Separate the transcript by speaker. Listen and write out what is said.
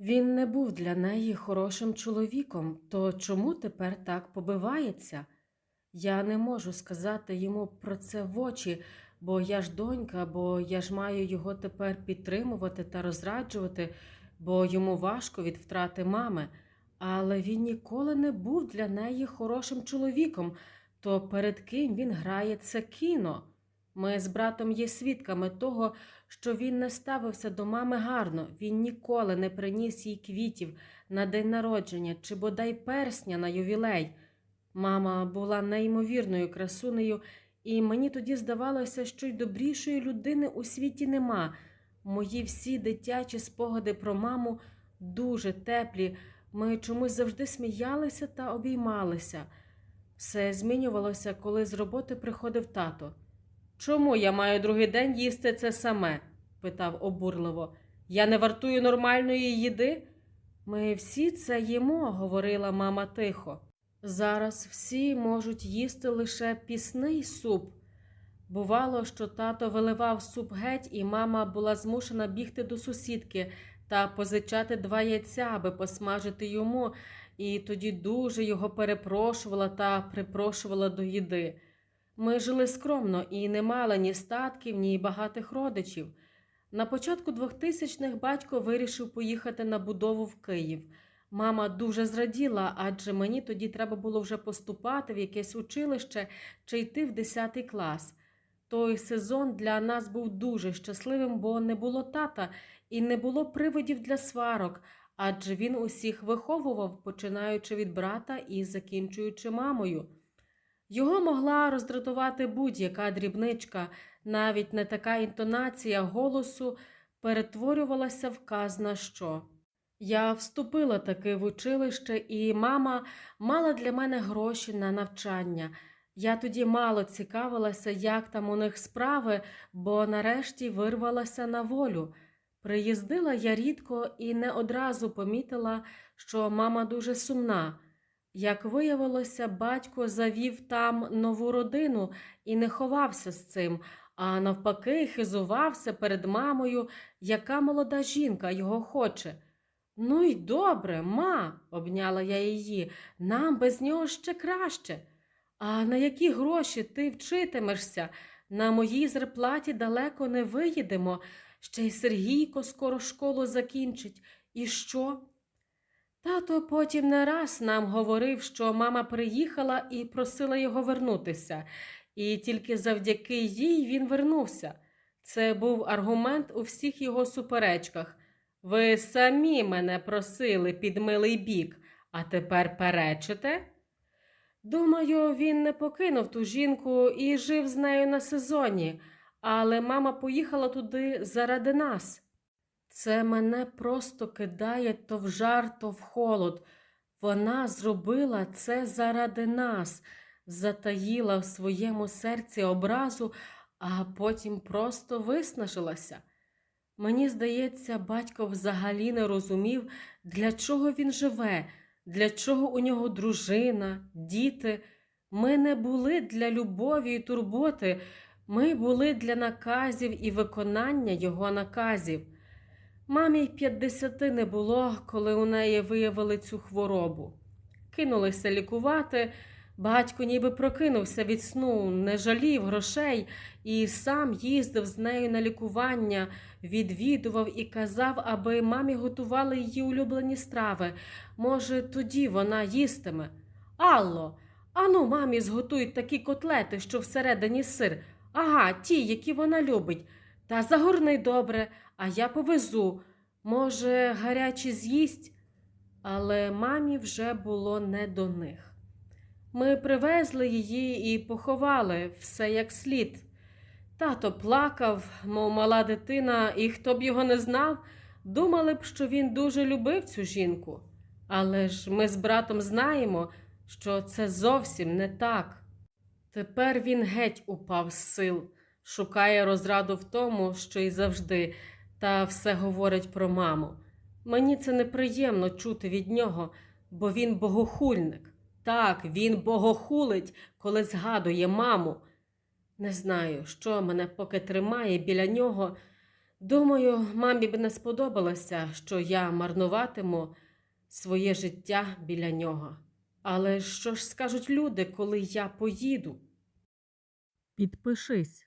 Speaker 1: Він не був для неї хорошим чоловіком, то чому тепер так побивається? Я не можу сказати йому про це в очі, бо я ж донька, бо я ж маю його тепер підтримувати та розраджувати, бо йому важко від втрати мами. Але він ніколи не був для неї хорошим чоловіком, то перед ким він грає це кіно. Ми з братом є свідками того, що він не ставився до мами гарно, він ніколи не приніс їй квітів на день народження чи бодай персня на ювілей. Мама була неймовірною красунею, і мені тоді здавалося, що й добрішої людини у світі нема. Мої всі дитячі спогади про маму дуже теплі. Ми чомусь завжди сміялися та обіймалися. Все змінювалося, коли з роботи приходив тато. Чому я маю другий день їсти це саме? питав обурливо. Я не вартую нормальної їди? Ми всі це їмо, говорила мама тихо. Зараз всі можуть їсти лише пісний суп. Бувало, що тато виливав суп геть, і мама була змушена бігти до сусідки та позичати два яйця, аби посмажити йому, і тоді дуже його перепрошувала та припрошувала до їди. Ми жили скромно і не мали ні статків, ні багатих родичів. На початку 2000-х батько вирішив поїхати на будову в Київ. Мама дуже зраділа, адже мені тоді треба було вже поступати в якесь училище чи йти в 10 клас. Той сезон для нас був дуже щасливим, бо не було тата і не було приводів для сварок, адже він усіх виховував, починаючи від брата і закінчуючи мамою. Його могла роздратувати будь-яка дрібничка, навіть не така інтонація голосу перетворювалася в казна що. Я вступила таки в училище, і мама мала для мене гроші на навчання. Я тоді мало цікавилася, як там у них справи, бо нарешті вирвалася на волю. Приїздила я рідко і не одразу помітила, що мама дуже сумна. Як виявилося, батько завів там нову родину і не ховався з цим, а навпаки, хизувався перед мамою, яка молода жінка його хоче. Ну й добре, ма, обняла я її, нам без нього ще краще. А на які гроші ти вчитимешся? На моїй зарплаті далеко не виїдемо. Ще й Сергійко скоро школу закінчить. І що? Тато потім не раз нам говорив, що мама приїхала і просила його вернутися, і тільки завдяки їй він вернувся. Це був аргумент у всіх його суперечках. Ви самі мене просили під милий бік, а тепер перечите? Думаю, він не покинув ту жінку і жив з нею на сезоні, але мама поїхала туди заради нас. Це мене просто кидає то в жар, то в холод. Вона зробила це заради нас, затаїла в своєму серці образу, а потім просто виснажилася. Мені здається, батько взагалі не розумів, для чого він живе, для чого у нього дружина, діти. Ми не були для любові і турботи, ми були для наказів і виконання його наказів. Мамі й 50 не було, коли у неї виявили цю хворобу. Кинулися лікувати. Батько ніби прокинувся від сну, не жалів грошей і сам їздив з нею на лікування, відвідував і казав, аби мамі готували її улюблені страви. Може, тоді вона їстиме. Алло, ану, мамі зготують такі котлети, що всередині сир. Ага, ті, які вона любить. Та загорни добре, а я повезу. Може, гарячі з'їсть? Але мамі вже було не до них. Ми привезли її і поховали все як слід. Тато плакав, мов мала дитина, і хто б його не знав, думали б, що він дуже любив цю жінку. Але ж ми з братом знаємо, що це зовсім не так. Тепер він геть упав з сил, шукає розраду в тому, що й завжди, та все говорить про маму. Мені це неприємно чути від нього, бо він богохульник. Так, він богохулить, коли згадує маму. Не знаю, що мене поки тримає біля нього. Думаю, мамі б не сподобалося, що я марнуватиму своє життя біля нього. Але що ж скажуть люди, коли я поїду?
Speaker 2: Підпишись.